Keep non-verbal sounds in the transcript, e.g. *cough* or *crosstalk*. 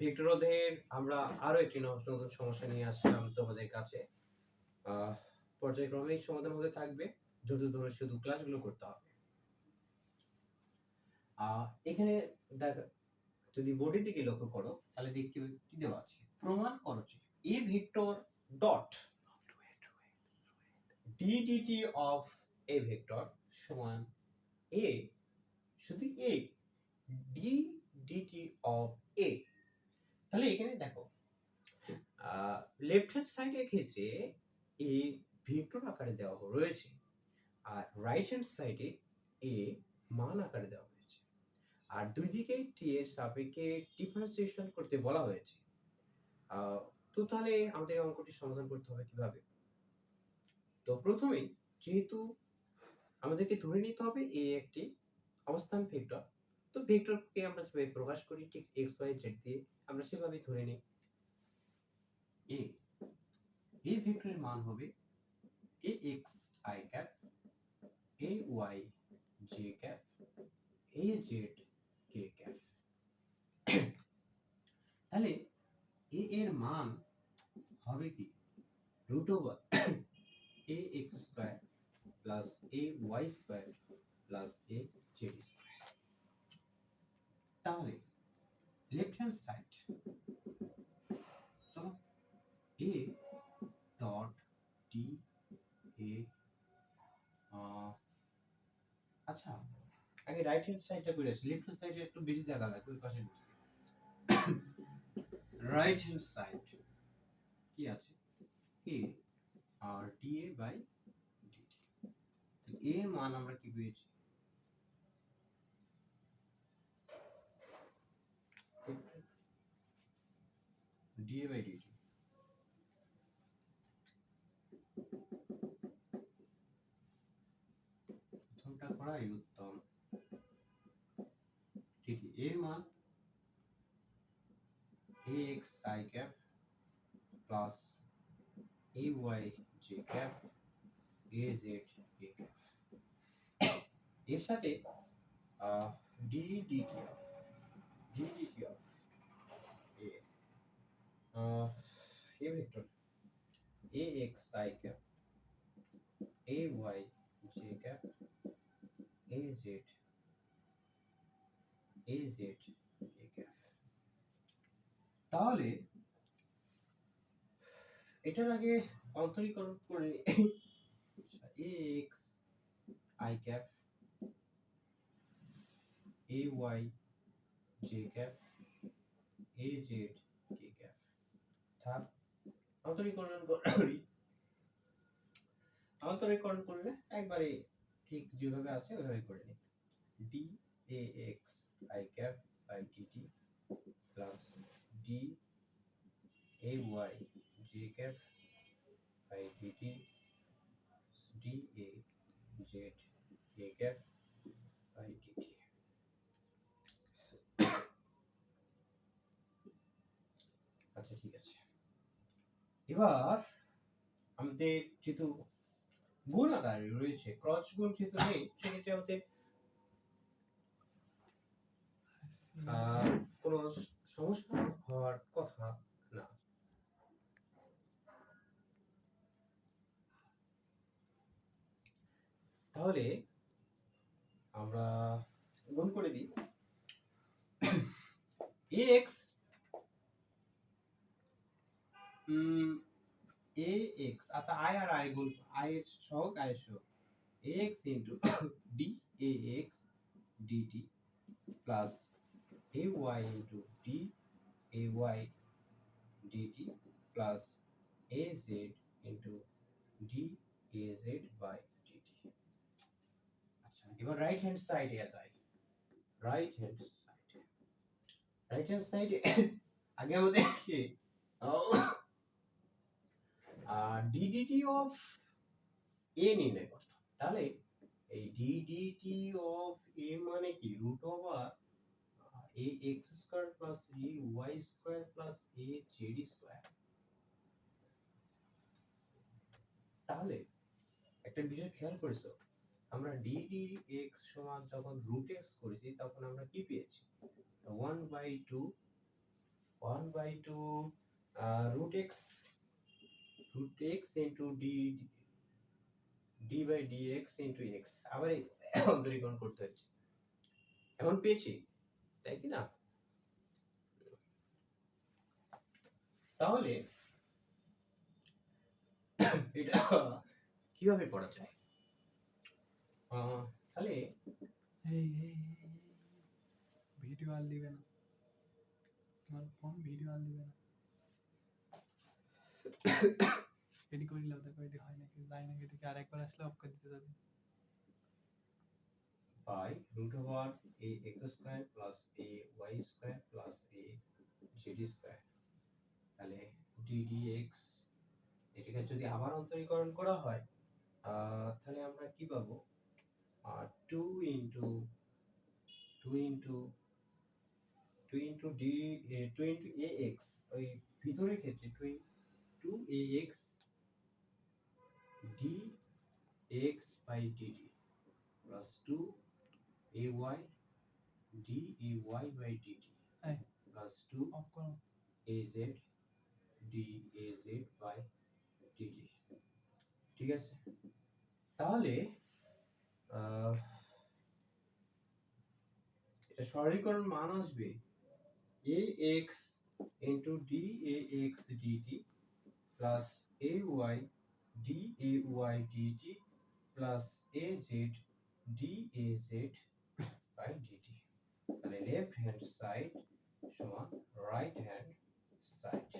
Vector রোধের আমরা আরও একটি নতুন সমস্যা নিয়ে আসলাম তোমাদের কাছে। পর্যায়ক্রমে সমাধান হতে থাকবে। যত ধরে শুধু ক্লাসগুলো করতে হবে। এখানে দেখ, যদি বোর্ডের দিকে লক্ষ্য করো, তাহলে দেখতে কি দেওয়া আছে? প্রমাণ করো যে A vector dot D DT of A vector সমান এ শুধু A D DT of A তাহলে এখানে দেখো লেফট হ্যান্ড সাইডের ক্ষেত্রে এ ভেক্টর আকারে দেওয়া রয়েছে আর রাইট হ্যান্ড সাইডে এ মান আকারে দেওয়া হয়েছে। আর দুই দিকে টি এর সাপেক্ষে ডিফারেন্সিয়েশন করতে বলা হয়েছে। তো তাহলে আমাদের অঙ্কটি সমাধান করতে হবে কীভাবে? তো প্রথমেই যেহেতু আমাদেরকে ধরে নিতে হবে এ একটি অবস্থান ভেক্টর তো ভেক্টরকে আমরা যেভাবে প্রকাশ করি, ঠিক এক্স ওয়াই জেড দিয়ে আমরা সেভাবে ধরে নিই। এ এই ভেক্টরের মান হবে A X I cap A Y J cap A Z K cap তাহলে এ এর মান হবে কি? Root over A X square plus A Y square plus A Z square তাহলে লেফট হ্যান্ড সাইড চলো এ ডট ডি এ আচ্ছা আগে right hand সাইডটা করে আসি। লেফট হ্যান্ড সাইডে একটু বেশি জায়গা লাগবে, ওই পাশে রাইট হ্যান্ড সাইড কি আছে? A R D A by DT A মান আমরা কি পেয়েছি? ডিএ বাই ডিটি প্রথমটা করাই উত্তম। ঠিক এর মান A X I cap plus A Y J cap A Z K cap এর সাথে D DT of D of A a vector a x i cap, a y j cap, a z a z a cap. তাহলে এটার আগে অন্তরীকরণ করে A X I cap A Y J cap A Z cap থাক অন্তরীকরণ করি। অন্তরীকরণ করলে একবারে ঠিক যেভাবে আছে ওইভাবে করে নিই। D A X I cap by DT plus D A Y J cap by DT D A Z K cap আচ্ছা ঠিক আছে। এবার আমাদের যেহেতু গুণ আকারে রয়েছে ক্রস গুণ যেহেতু নেই, সেক্ষেত্রে আমাদের কোনো সমস্যা হওয়ার কথা না। তাহলে আমরা গুণ করে দিই। *coughs* এক্স এ এক্স অর্থাৎ আই আর আই গুণ আই এর সহগ আই এর সহগ। A X into D A X DT plus A Y into D A Y DT plus A Z into D A Z by DT আচ্ছা এবার right hand সাইডে যাই। রাইট হ্যান্ড সাইডে রাইট হ্যান্ড সাইডে আগে আমাদের কি ডিডিটি অফ এ নির্ণয় করতে। তাহলে এই ডিডিটি অফ এ মানে কি? Root over A X square plus A Y square plus A Z square তাহলে একটা বিষয় খেয়াল করেছ, আমরা ডিডি এক্স সমান যখন রুট এক্স করেছি, তখন আমরা কি পেয়েছি? One by two one by two root X X into D D by D X into X আবার এই অন্তরীকরণ করতে হচ্ছে এখন পেয়েছি তাই কি না তাহলে এটা কীভাবে করা যায় তাহলে ভিডিও আর দিবে না তোমার ফোন ভিডিও আর দিবে না এডি করে দিলাম দেখো এডি হয় নাকি? যায় নাকি? দেখি আরেকবার আসলে অফ করে দিতে যাবে by root over a x square plus a y square plus a z square তাহলে ddx এটাকে যদি আবার অন্তরীকরণ করা হয় তাহলে আমরা কি পাবো? Two into two into two into D two into A X ওই ভিতরের ক্ষেত্রে two two A X D X by DD plus two A Y D A Y by এই। Plus two A Z D A Z by DD ঠিক আছে? তাহলে এটা সরলীকরণ মান আসবে A X into D A X DT plus A Y D A Y DT plus A Z D A Z by DT তাহলে left hand side সমান right hand side.